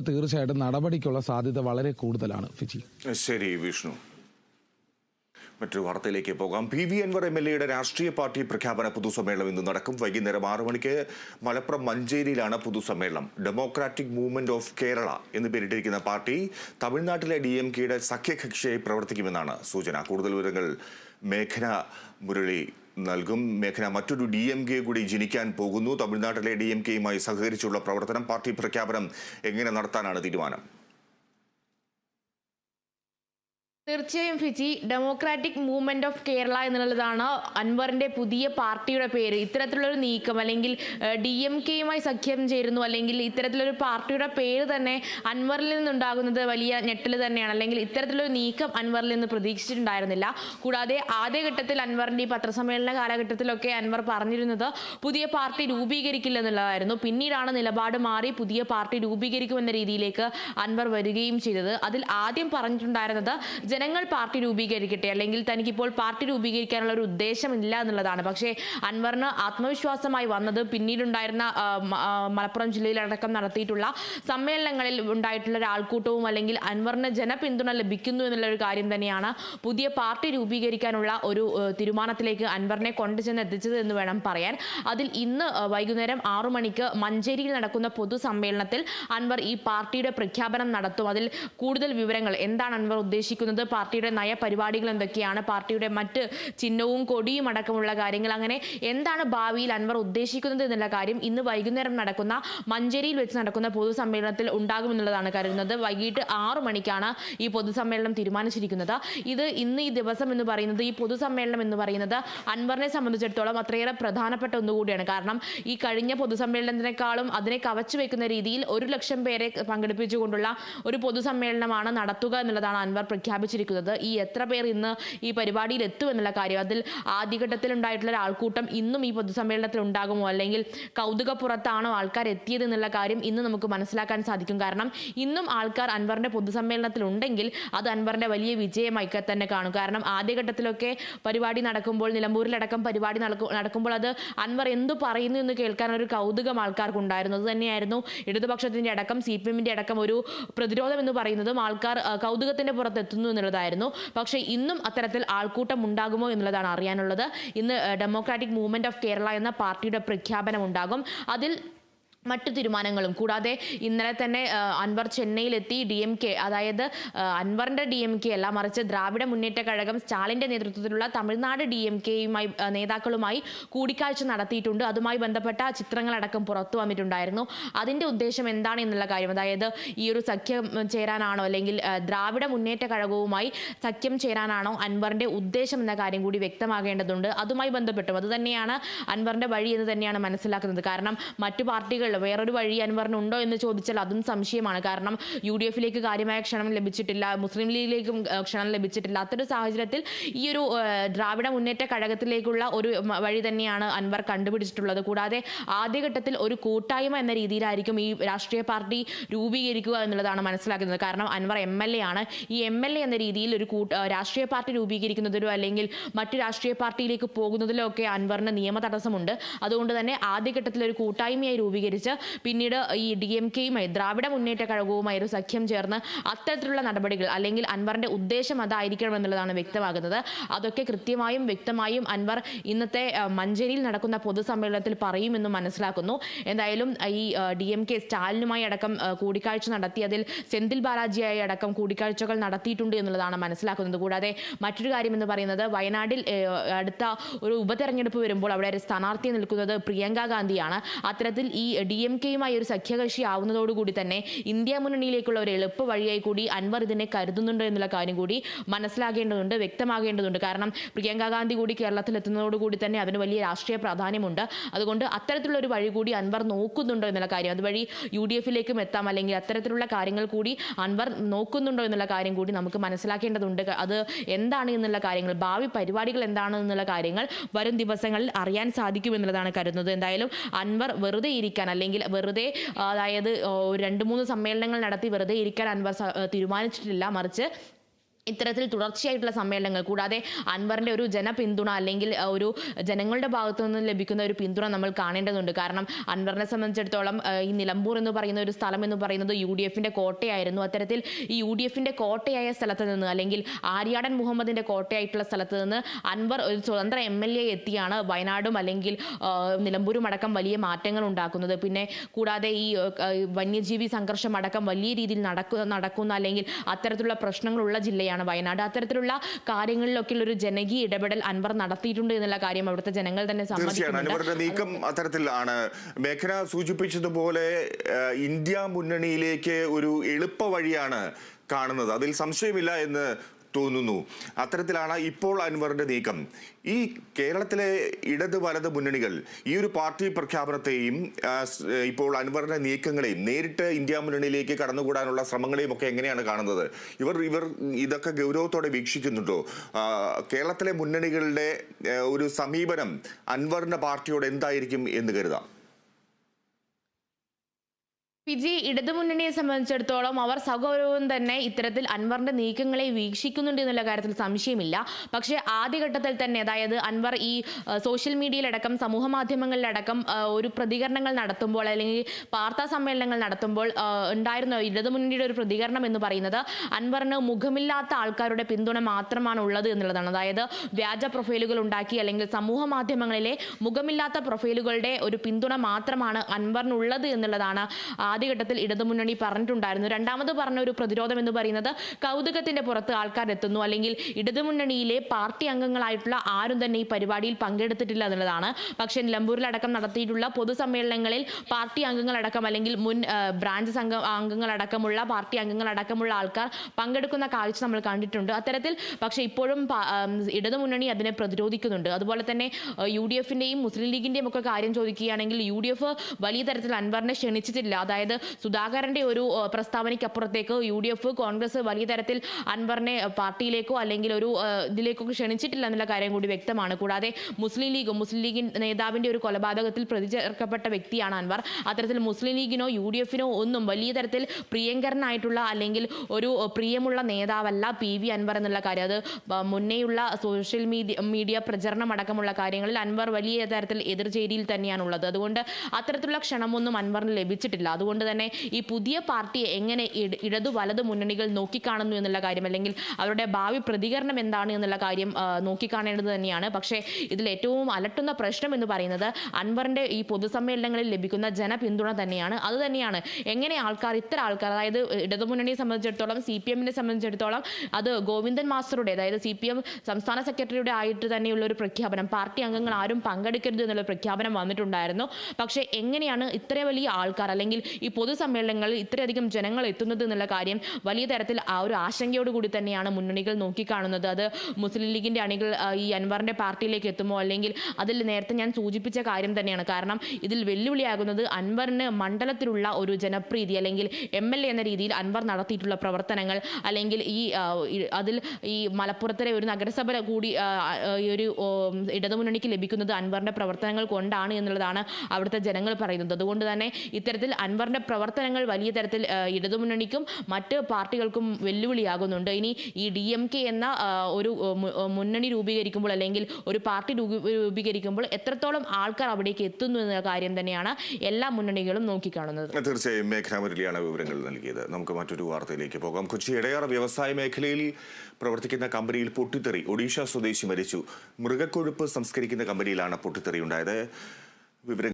തീർച്ചയായിട്ടും നടപടിക്കുള്ള സാധ്യത വളരെ കൂടുതലാണ് ഫിജി. ശരി വിഷ്ണു. മറ്റൊരു വാർത്തയിലേക്ക് പോകാം. P V Anvar M L എയുടെ രാഷ്ട്രീയ പാർട്ടി പ്രഖ്യാപന പൊതുസമ്മേളനം ഇന്ന് നടക്കും. വൈകുന്നേരം ആറു മണിക്ക് മലപ്പുറം മഞ്ചേരിയിലാണ് പൊതുസമ്മേളനം. ഡെമോക്രാറ്റിക് മൂവ്മെന്റ് ഓഫ് കേരള എന്ന് പേരിട്ടിരിക്കുന്ന പാർട്ടി തമിഴ്നാട്ടിലെ ഡി എം കെയുടെ സഖ്യകക്ഷിയായി പ്രവർത്തിക്കുമെന്നാണ് സൂചന. കൂടുതൽ വിവരങ്ങൾ മേഘന മുരളി നൽകും. മേഖല മറ്റൊരു ഡി എം കെ കൂടി ജനിക്കാൻ പോകുന്നു. തമിഴ്നാട്ടിലെ ഡി എം കെയുമായി സഹകരിച്ചുള്ള പ്രവർത്തനം പാർട്ടി പ്രഖ്യാപനം എങ്ങനെ നടത്താനാണ് തീരുമാനം? തീർച്ചയായും ഫിജി ഡെമോക്രാറ്റിക് മൂവ്മെന്റ് ഓഫ് കേരള എന്നുള്ളതാണ് അൻവറിന്റെ പുതിയ പാർട്ടിയുടെ പേര്. ഇത്തരത്തിലുള്ളൊരു നീക്കം അല്ലെങ്കിൽ ഡി എം കെയുമായി സഖ്യം ചേരുന്നു അല്ലെങ്കിൽ ഇത്തരത്തിലൊരു പാർട്ടിയുടെ പേര് തന്നെ അൻവറിൽ നിന്നുണ്ടാകുന്നത് വലിയ ഞെട്ടൽ തന്നെയാണ്. അല്ലെങ്കിൽ ഇത്തരത്തിലൊരു നീക്കം അൻവറിൽ നിന്ന് പ്രതീക്ഷിച്ചിട്ടുണ്ടായിരുന്നില്ല. കൂടാതെ ആദ്യഘട്ടത്തിൽ അൻവറിന്റെ ഈ പത്രസമ്മേളന കാലഘട്ടത്തിലൊക്കെ അൻവർ പറഞ്ഞിരുന്നത് പുതിയ പാർട്ടി രൂപീകരിക്കില്ല എന്നുള്ളതായിരുന്നു. പിന്നീടാണ് നിലപാട് മാറി പുതിയ പാർട്ടി രൂപീകരിക്കുമെന്ന രീതിയിലേക്ക് അൻവർ വരികയും ചെയ്തത്. അതിൽ ആദ്യം പറഞ്ഞിട്ടുണ്ടായിരുന്നത് ജനങ്ങൾ പാർട്ടി രൂപീകരിക്കട്ടെ? അല്ലെങ്കിൽ തനിക്കിപ്പോൾ പാർട്ടി രൂപീകരിക്കാനുള്ള ഒരു ഉദ്ദേശമില്ല എന്നുള്ളതാണ്. പക്ഷേ അൻവറിന് ആത്മവിശ്വാസമായി വന്നത് പിന്നീടുണ്ടായിരുന്ന മലപ്പുറം ജില്ലയിലടക്കം നടത്തിയിട്ടുള്ള സമ്മേളനങ്ങളിൽ ഉണ്ടായിട്ടുള്ള ഒരു ആൾക്കൂട്ടവും അല്ലെങ്കിൽ അൻവറിന് ജനപിന്തുണ ലഭിക്കുന്നു എന്നുള്ള ഒരു കാര്യം തന്നെയാണ് പുതിയ പാർട്ടി രൂപീകരിക്കാനുള്ള ഒരു തീരുമാനത്തിലേക്ക് അൻവറിനെ കൊണ്ടുചെന്ന് എത്തിച്ചത് എന്ന് വേണം പറയാൻ. അതിൽ ഇന്ന് വൈകുന്നേരം ആറു മണിക്ക് മഞ്ചേരിയിൽ നടക്കുന്ന പൊതുസമ്മേളനത്തിൽ അൻവർ ഈ പാർട്ടിയുടെ പ്രഖ്യാപനം നടത്തും. അതിൽ കൂടുതൽ വിവരങ്ങൾ എന്താണ് അൻവർ ഉദ്ദേശിക്കുന്നത്? പാർട്ടിയുടെ നയപരിപാടികൾ എന്തൊക്കെയാണ്? പാർട്ടിയുടെ മറ്റ് ചിഹ്നവും കൊടിയും അടക്കമുള്ള കാര്യങ്ങൾ അങ്ങനെ എന്താണ് ഭാവിയിൽ അൻവർ ഉദ്ദേശിക്കുന്നത് എന്നുള്ള കാര്യം ഇന്ന് വൈകുന്നേരം നടക്കുന്ന മഞ്ചേരിയിൽ വെച്ച് നടക്കുന്ന പൊതുസമ്മേളനത്തിൽ ഉണ്ടാകുമെന്നുള്ളതാണ് കരുതുന്നത്. വൈകിട്ട് ആറു മണിക്കാണ് ഈ പൊതുസമ്മേളനം തീരുമാനിച്ചിരിക്കുന്നത്. ഇത് ഇന്ന് ഈ ദിവസം എന്ന് പറയുന്നത് ഈ പൊതുസമ്മേളനം എന്ന് പറയുന്നത് അൻവറിനെ സംബന്ധിച്ചിടത്തോളം അത്രയേറെ പ്രധാനപ്പെട്ട ഒന്നുകൂടിയാണ് കാരണം ഈ കഴിഞ്ഞ പൊതുസമ്മേളനത്തിനേക്കാളും അതിനെ കവച്ചു വെക്കുന്ന രീതിയിൽ ഒരു ലക്ഷം പേരെ പങ്കെടുപ്പിച്ചുകൊണ്ടുള്ള ഒരു പൊതുസമ്മേളനമാണ് നടത്തുക എന്നുള്ളതാണ് അൻവർ പ്രഖ്യാപിച്ചിരിക്കുന്നത് ഈ എത്ര പേർ ഇന്ന് ഈ പരിപാടിയിൽ എത്തുമെന്നുള്ള കാര്യം അതിൽ ആദ്യഘട്ടത്തിൽ ഉണ്ടായിട്ടുള്ള ഒരാൾക്കൂട്ടം ഇന്നും ഈ പൊതുസമ്മേളനത്തിൽ ഉണ്ടാകുമോ? അല്ലെങ്കിൽ കൗതുകപ്പുറത്താണോ ആൾക്കാർ എത്തിയത് എന്നുള്ള കാര്യം ഇന്ന് നമുക്ക് മനസ്സിലാക്കാൻ സാധിക്കും. കാരണം ഇന്നും ആൾക്കാർ അൻവറിന്റെ പൊതുസമ്മേളനത്തിൽ ഉണ്ടെങ്കിൽ അത് അൻവറിന്റെ വലിയ വിജയമായി തന്നെ കാണും. കാരണം ആദ്യഘട്ടത്തിലൊക്കെ പരിപാടി നടക്കുമ്പോൾ നിലമ്പൂരിലടക്കം പരിപാടി നടക്കുമ്പോൾ അത് അൻവർ എന്തു പറയുന്നു എന്ന് കേൾക്കാൻ ഒരു കൗതുകം ആൾക്കാർക്കുണ്ടായിരുന്നു. അത് തന്നെയായിരുന്നു ഇടതുപക്ഷത്തിന്റെ അടക്കം സി പി എമ്മിന്റെ അടക്കം ഒരു പ്രതിരോധം എന്ന് പറയുന്നതും ആൾക്കാർ കൗതുകത്തിന്റെ പുറത്ത് എത്തുന്നു എന്നുള്ളതായിരുന്നു. പക്ഷേ ഇന്നും അത്തരത്തിൽ ആൾക്കൂട്ടം ഉണ്ടാകുമോ എന്നുള്ളതാണ് അറിയാനുള്ളത്. ഇന്ന് ഡെമോക്രാറ്റിക് മൂവ്മെന്റ് ഓഫ് കേരള എന്ന പാർട്ടിയുടെ പ്രഖ്യാപനം ഉണ്ടാകും അതിൽ മറ്റു തീരുമാനങ്ങളും. കൂടാതെ ഇന്നലെ തന്നെ അൻവർ ചെന്നൈയിലെത്തി ഡി എം കെ അതായത് അൻവറിന്റെ ഡി എം കെ അല്ല മറിച്ച് ദ്രാവിഡ മുന്നേറ്റ കഴകം സ്റ്റാലിന്റെ നേതൃത്വത്തിലുള്ള തമിഴ്നാട് ഡി എം കെയുമായി നേതാക്കളുമായി കൂടിക്കാഴ്ച നടത്തിയിട്ടുണ്ട്. അതുമായി ബന്ധപ്പെട്ട ചിത്രങ്ങളടക്കം പുറത്തു വന്നിട്ടുണ്ടായിരുന്നു. അതിന്റെ ഉദ്ദേശം എന്താണ് എന്നുള്ള കാര്യം അതായത് ഈ ഒരു സഖ്യം ചേരാനാണോ അല്ലെങ്കിൽ ദ്രാവിഡ മുന്നേറ്റ കഴകവുമായി സഖ്യം ചേരാനാണോ അൻവറിന്റെ ഉദ്ദേശം എന്ന കാര്യം കൂടി വ്യക്തമാകേണ്ടതുണ്ട്. അതുമായി ബന്ധപ്പെട്ടും അതുതന്നെയാണ് അൻവറിന്റെ വഴി എന്ന് തന്നെയാണ് മനസ്സിലാക്കുന്നത്. കാരണം മറ്റു പാർട്ടികൾ വേറൊരു വഴി അൻവറിനുണ്ടോ എന്ന് ചോദിച്ചാൽ അതും സംശയമാണ്. കാരണം യു ഡി എഫിലേക്ക് കാര്യമായ ക്ഷണം ലഭിച്ചിട്ടില്ല മുസ്ലിം ലീഗിലേക്കും ക്ഷണം ലഭിച്ചിട്ടില്ല. അത്തരം സാഹചര്യത്തിൽ ഈ ഒരു ദ്രാവിഡ മുന്നേറ്റ കഴകത്തിലേക്കുള്ള ഒരു വഴി തന്നെയാണ് അൻവർ കണ്ടുപിടിച്ചിട്ടുള്ളത്. കൂടാതെ ആദ്യഘട്ടത്തിൽ ഒരു കൂട്ടായ്മ എന്ന രീതിയിലായിരിക്കും ഈ രാഷ്ട്രീയ പാർട്ടി രൂപീകരിക്കുക എന്നുള്ളതാണ് മനസ്സിലാക്കുന്നത്. കാരണം അൻവർ എം എൽ എ ആണ്. ഈ എം എൽ എ എന്ന രീതിയിൽ ഒരു കൂട്ട രാഷ്ട്രീയ പാർട്ടി രൂപീകരിക്കുന്നതിലോ അല്ലെങ്കിൽ മറ്റു രാഷ്ട്രീയ പാർട്ടിയിലേക്ക് പോകുന്നതിലോ ഒക്കെ അൻവറിന് നിയമ തടസ്സമുണ്ട് അതുകൊണ്ട് തന്നെ ആദ്യഘട്ടത്തിൽ ഒരു കൂട്ടായ്മയായി രൂപീകരിച്ച് പിന്നീട് ഈ ഡി എം കെയുമായി ദ്രാവിഡ മുന്നേറ്റ കഴകവുമായി ഒരു സഖ്യം ചേർന്ന് അത്തരത്തിലുള്ള നടപടികൾ അല്ലെങ്കിൽ അൻവറിന്റെ ഉദ്ദേശം അതായിരിക്കണം എന്നുള്ളതാണ് വ്യക്തമാകുന്നത്. അതൊക്കെ കൃത്യമായും വ്യക്തമായും അൻവർ ഇന്നത്തെ മഞ്ചേരിയിൽ നടക്കുന്ന പൊതുസമ്മേളനത്തിൽ പറയുമെന്ന് മനസ്സിലാക്കുന്നു. എന്തായാലും ഈ ഡി എം കെ സ്റ്റാലിനുമായി അടക്കം കൂടിക്കാഴ്ച നടത്തി അതിൽ സെന്തിൽ ബാലാജിയായി അടക്കം കൂടിക്കാഴ്ചകൾ നടത്തിയിട്ടുണ്ട് എന്നുള്ളതാണ് മനസ്സിലാക്കുന്നത്. കൂടാതെ മറ്റൊരു കാര്യം എന്ന് പറയുന്നത് വയനാട്ടിൽ അടുത്ത ഒരു ഉപതെരഞ്ഞെടുപ്പ് വരുമ്പോൾ അവിടെ ഒരു സ്ഥാനാർത്ഥി നിൽക്കുന്നത് പ്രിയങ്ക ഗാന്ധിയാണ്. അത്തരത്തിൽ ഈ ഡി എം കെയുമായി ഒരു സഖ്യകക്ഷി ആവുന്നതോടുകൂടി തന്നെ ഇന്ത്യ മുന്നണിയിലേക്കുള്ള ഒരു എളുപ്പ വഴിയായി കൂടി അൻവർ ഇതിനെ കരുതുന്നുണ്ട് എന്നുള്ള കാര്യം കൂടി മനസ്സിലാകേണ്ടതുണ്ട് വ്യക്തമാകേണ്ടതുണ്ട്. കാരണം പ്രിയങ്ക ഗാന്ധി കൂടി കേരളത്തിൽ എത്തുന്നതോടുകൂടി തന്നെ അതിന് വലിയ രാഷ്ട്രീയ പ്രാധാന്യമുണ്ട്. അതുകൊണ്ട് അത്തരത്തിലുള്ള ഒരു വഴി കൂടി അൻവർ നോക്കുന്നുണ്ടോ എന്നുള്ള കാര്യം അതുവഴി യു ഡി എഫിലേക്കും എത്താം അല്ലെങ്കിൽ അത്തരത്തിലുള്ള കാര്യങ്ങൾ കൂടി അൻവർ നോക്കുന്നുണ്ടോ എന്നുള്ള കാര്യം കൂടി നമുക്ക് മനസ്സിലാക്കേണ്ടതുണ്ട്. അത് എന്താണ് എന്നുള്ള കാര്യങ്ങൾ ഭാവി പരിപാടികൾ എന്താണ് എന്നുള്ള കാര്യങ്ങൾ വരും ദിവസങ്ങളിൽ അറിയാൻ സാധിക്കും എന്നുള്ളതാണ് കരുതുന്നത്. എന്തായാലും അൻവർ വെറുതെ ഇരിക്കാൻ അല്ലെങ്കിൽ വെറുതെ അതായത് രണ്ട് മൂന്ന് സമ്മേളനങ്ങൾ നടത്തി വെറുതെ ഇരിക്കാൻ അൻവർ തീരുമാനിച്ചിട്ടില്ല. മറിച്ച് ഇത്തരത്തിൽ തുടർച്ചയായിട്ടുള്ള സമ്മേളനങ്ങൾ കൂടാതെ അൻവറിന്റെ ഒരു ജനപിന്തുണ അല്ലെങ്കിൽ ഒരു ജനങ്ങളുടെ ഭാഗത്തു നിന്ന് ലഭിക്കുന്ന ഒരു പിന്തുണ നമ്മൾ കാണേണ്ടതുണ്ട്. കാരണം അൻവറിനെ സംബന്ധിച്ചിടത്തോളം ഈ നിലമ്പൂർ എന്ന് പറയുന്ന ഒരു സ്ഥലം എന്ന് പറയുന്നത് യു ഡി എഫിന്റെ കോട്ടയായിരുന്നു. അത്തരത്തിൽ ഈ യു ഡി എഫിന്റെ കോട്ടയായ സ്ഥലത്ത് നിന്ന് അല്ലെങ്കിൽ ആര്യാടൻ മുഹമ്മദിന്റെ കോട്ടയായിട്ടുള്ള സ്ഥലത്ത് നിന്ന് അൻവർ ഒരു സ്വതന്ത്ര എം എൽ എ എത്തിയാണ് വയനാടും അല്ലെങ്കിൽ നിലമ്പൂരും അടക്കം വലിയ മാറ്റങ്ങൾ ഉണ്ടാക്കുന്നത്. പിന്നെ കൂടാതെ ഈ വന്യജീവി സംഘർഷം അടക്കം വലിയ രീതിയിൽ നടക്കുന്ന നടക്കുന്ന അല്ലെങ്കിൽ അത്തരത്തിലുള്ള പ്രശ്നങ്ങളുള്ള ജില്ലയാണ് വയനാട് അത്തരത്തിലുള്ള കാര്യങ്ങളിലൊക്കെ ഒരു ജനകീയ ഇടപെടൽ അൻവർ നടത്തിയിട്ടുണ്ട് എന്നുള്ള കാര്യം അവിടുത്തെ ജനങ്ങൾ തന്നെ തീർച്ചയാണ് നീക്കം അത്തരത്തിലാണ് മേഘന സൂചിപ്പിച്ചതുപോലെ ഇന്ത്യ മുന്നണിയിലേക്ക് ഒരു എളുപ്പ വഴിയാണ് കാണുന്നത്. അതിൽ സംശയമില്ല എന്ന് തോന്നുന്നു. അത്തരത്തിലാണ് ഇപ്പോൾ അൻവറിന്റെ നീക്കം. ഈ കേരളത്തിലെ ഇടത് വലത് മുന്നണികൾ ഈ ഒരു പാർട്ടി പ്രഖ്യാപനത്തെയും ഇപ്പോൾ അൻവറിന്റെ നീക്കങ്ങളെയും നേരിട്ട് ഇന്ത്യ മുന്നണിയിലേക്ക് കടന്നുകൂടാനുള്ള ശ്രമങ്ങളെയും ഒക്കെ എങ്ങനെയാണ് കാണുന്നത്? ഇവർ ഇവർ ഇതൊക്കെ ഗൗരവത്തോടെ വീക്ഷിക്കുന്നുണ്ടോ? കേരളത്തിലെ മുന്നണികളുടെ ഒരു സമീപനം അൻവറിന്റെ പാർട്ടിയോട് എന്തായിരിക്കും എന്ന് കരുതാം? ഫിജി ഇടതുമുന്നണിയെ സംബന്ധിച്ചിടത്തോളം അവർ സഗൗരവം തന്നെ ഇത്തരത്തിൽ അൻവറിന്റെ നീക്കങ്ങളെ വീക്ഷിക്കുന്നുണ്ട് എന്നുള്ള കാര്യത്തിൽ സംശയമില്ല. പക്ഷേ ആദ്യഘട്ടത്തിൽ തന്നെ അതായത് അൻവർ ഈ സോഷ്യൽ മീഡിയയിലടക്കം സമൂഹ മാധ്യമങ്ങളിലടക്കം ഒരു പ്രതികരണങ്ങൾ നടത്തുമ്പോൾ അല്ലെങ്കിൽ വാർത്താ സമ്മേളനങ്ങൾ നടത്തുമ്പോൾ ഉണ്ടായിരുന്ന ഇടതുമുന്നണിയുടെ ഒരു പ്രതികരണം എന്ന് പറയുന്നത് അൻവറിന് മുഖമില്ലാത്ത ആൾക്കാരുടെ പിന്തുണ മാത്രമാണ് ഉള്ളത് എന്നുള്ളതാണ്. അതായത് വ്യാജ പ്രൊഫൈലുകൾ ഉണ്ടാക്കി അല്ലെങ്കിൽ സമൂഹ മാധ്യമങ്ങളിലെ മുഖമില്ലാത്ത പ്രൊഫൈലുകളുടെ ഒരു പിന്തുണ മാത്രമാണ് അൻവറിനുള്ളത് എന്നുള്ളതാണ് ആദ്യഘട്ടത്തിൽ ഇടതുമുന്നണി പറഞ്ഞിട്ടുണ്ടായിരുന്നു. രണ്ടാമത് പറഞ്ഞ ഒരു പ്രതിരോധം എന്ന് പറയുന്നത് കൗതുകത്തിന്റെ പുറത്ത് ആൾക്കാർ എത്തുന്നു അല്ലെങ്കിൽ ഇടതുമുന്നണിയിലെ പാർട്ടി അംഗങ്ങളായിട്ടുള്ള ആരും തന്നെ ഈ പരിപാടിയിൽ പങ്കെടുത്തിട്ടില്ല എന്നുള്ളതാണ്. പക്ഷേ നിലമ്പൂരിലടക്കം നടത്തിയിട്ടുള്ള പൊതുസമ്മേളനങ്ങളിൽ പാർട്ടി അംഗങ്ങളടക്കം അല്ലെങ്കിൽ മുൻ ബ്രാഞ്ച് സംഘം അംഗങ്ങളടക്കമുള്ള പാർട്ടി അംഗങ്ങളടക്കമുള്ള ആൾക്കാർ പങ്കെടുക്കുന്ന കാഴ്ച നമ്മൾ കണ്ടിട്ടുണ്ട്. അത്തരത്തിൽ പക്ഷേ ഇപ്പോഴും ഇടതുമുന്നണി അതിനെ പ്രതിരോധിക്കുന്നുണ്ട്. അതുപോലെ തന്നെ യു ഡി എഫിന്റെയും മുസ്ലിം ലീഗിന്റെയും ഒക്കെ കാര്യം ചോദിക്കുകയാണെങ്കിൽ യു ഡി എഫ് വലിയ തരത്തിൽ അൻവറിനെ ക്ഷണിച്ചിട്ടില്ല. അതായത് സുധാകരന്റെ ഒരു പ്രസ്താവനയ്ക്ക് അപ്പുറത്തേക്ക് യു ഡി എഫ് കോൺഗ്രസ് വലിയ തരത്തിൽ അൻവറിനെ പാർട്ടിയിലേക്കോ അല്ലെങ്കിൽ ഒരു ഇതിലേക്കോ ക്ഷണിച്ചിട്ടില്ല എന്നുള്ള കാര്യം കൂടി വ്യക്തമാണ്. കൂടാതെ മുസ്ലിം ലീഗ് മുസ്ലിം ലീഗിൻ നേതാവിന്റെ ഒരു കൊലപാതകത്തിൽ പ്രതി ചേർക്കപ്പെട്ട വ്യക്തിയാണ് അൻവർ. അത്തരത്തിൽ മുസ്ലിം ലീഗിനോ യു ഡി എഫിനോ ഒന്നും വലിയ തരത്തിൽ പ്രിയങ്കരനായിട്ടുള്ള അല്ലെങ്കിൽ ഒരു പ്രിയമുള്ള നേതാവല്ല പി വി അൻവർ എന്നുള്ള കാര്യം. അത് മുന്നേയുള്ള സോഷ്യൽ മീഡിയ മീഡിയ പ്രചരണം അടക്കമുള്ള കാര്യങ്ങളിൽ അൻവർ വലിയ തരത്തിൽ എതിർചേരിയിൽ തന്നെയാണുള്ളത്. അതുകൊണ്ട് അത്തരത്തിലുള്ള ക്ഷണമൊന്നും അൻവറിന് ലഭിച്ചിട്ടില്ല. അതുകൊണ്ട് തന്നെ ഈ പുതിയ പാർട്ടിയെ എങ്ങനെ ഇടതു വലതു മുന്നണികൾ നോക്കിക്കാണുന്നു എന്നുള്ള കാര്യം അല്ലെങ്കിൽ അവരുടെ ഭാവി പ്രതികരണം എന്താണ് എന്നുള്ള കാര്യം നോക്കിക്കാണേണ്ടത് തന്നെയാണ്. പക്ഷേ ഇതിൽ ഏറ്റവും അലട്ടുന്ന പ്രശ്നം എന്ന് പറയുന്നത് അൻവറിന്റെ ഈ പൊതുസമ്മേളനങ്ങളിൽ ലഭിക്കുന്ന ജനപിന്തുണ തന്നെയാണ്. അത് തന്നെയാണ് എങ്ങനെ ആൾക്കാർ ഇത്ര ആൾക്കാർ അതായത് ഇടതുമുന്നണിയെ സംബന്ധിച്ചിടത്തോളം സി പി എമ്മിനെ സംബന്ധിച്ചിടത്തോളം അത് ഗോവിന്ദൻ മാസ്റ്ററുടെ അതായത് സി പി എം സംസ്ഥാന സെക്രട്ടറിയുടെ ആയിട്ട് തന്നെയുള്ള ഒരു പ്രഖ്യാപനം പാർട്ടി അംഗങ്ങൾ ആരും പങ്കെടുക്കരുത് എന്നുള്ള പ്രഖ്യാപനം വന്നിട്ടുണ്ടായിരുന്നു. പക്ഷേ എങ്ങനെയാണ് ഇത്ര വലിയ ആൾക്കാർ അല്ലെങ്കിൽ ഈ പൊതുസമ്മേളനങ്ങളിൽ ഇത്രയധികം ജനങ്ങൾ എത്തുന്നത് എന്നുള്ള കാര്യം വലിയ തരത്തിൽ ആ ഒരു ആശങ്കയോട് കൂടി തന്നെയാണ് മുന്നണികൾ നോക്കിക്കാണുന്നത്. അത് മുസ്ലിം ലീഗിന്റെ അണികൾ ഈ അൻവറിന്റെ പാർട്ടിയിലേക്ക് എത്തുമോ അല്ലെങ്കിൽ അതിൽ നേരത്തെ ഞാൻ സൂചിപ്പിച്ച കാര്യം തന്നെയാണ്. കാരണം ഇതിൽ വെല്ലുവിളിയാകുന്നത് അൻവറിന് മണ്ഡലത്തിലുള്ള ഒരു ജനപ്രീതി അല്ലെങ്കിൽ എം എൽ എ എന്ന രീതിയിൽ അൻവർ നടത്തിയിട്ടുള്ള പ്രവർത്തനങ്ങൾ അല്ലെങ്കിൽ ഈ അതിൽ ഈ മലപ്പുറത്തിലെ ഒരു നഗരസഭ കൂടി ഈ ഒരു ഇടതുമുന്നണിക്ക് ലഭിക്കുന്നത് അൻവറിന്റെ പ്രവർത്തനങ്ങൾ കൊണ്ടാണ് എന്നുള്ളതാണ് അവിടുത്തെ ജനങ്ങൾ പറയുന്നത്. അതുകൊണ്ട് തന്നെ ഇത്തരത്തിൽ അൻവറിന്റെ പ്രവർത്തനങ്ങൾ വലിയ തരത്തിൽ ഇടതുമുന്നണിക്കും മറ്റ് പാർട്ടികൾക്കും വെല്ലുവിളിയാകുന്നുണ്ട്. ഇനി ഈ ഡി എം കെ എന്ന ഒരു മുന്നണി രൂപീകരിക്കുമ്പോൾ അല്ലെങ്കിൽ ഒരു പാർട്ടി രൂപീ- രൂപീകരിക്കുമ്പോൾ എത്രത്തോളം ആൾക്കാർ അവിടേക്ക് എത്തുന്നു എന്ന കാര്യം തന്നെയാണ് എല്ലാ മുന്നണികളും നോക്കിക്കാണുന്നത്. തീർച്ചയായും മേഘന മുരളിയാണ് വിവരങ്ങൾ നൽകിയത്. നമുക്ക് മറ്റൊരു വാർത്തയിലേക്ക് പോകാം. കൊച്ചി ഇടയാർ വ്യവസായ മേഖലയിൽ പ്രവർത്തിക്കുന്ന കമ്പനിയിൽ പൊട്ടിത്തെറി. ഒഡീഷ സ്വദേശി മരിച്ചു. മൃഗക്കൊഴുപ്പ് സംസ്കരിക്കുന്ന കമ്പനിയിലാണ് പൊട്ടിത്തെറി ഉണ്ടായത്. വിവരങ്ങൾ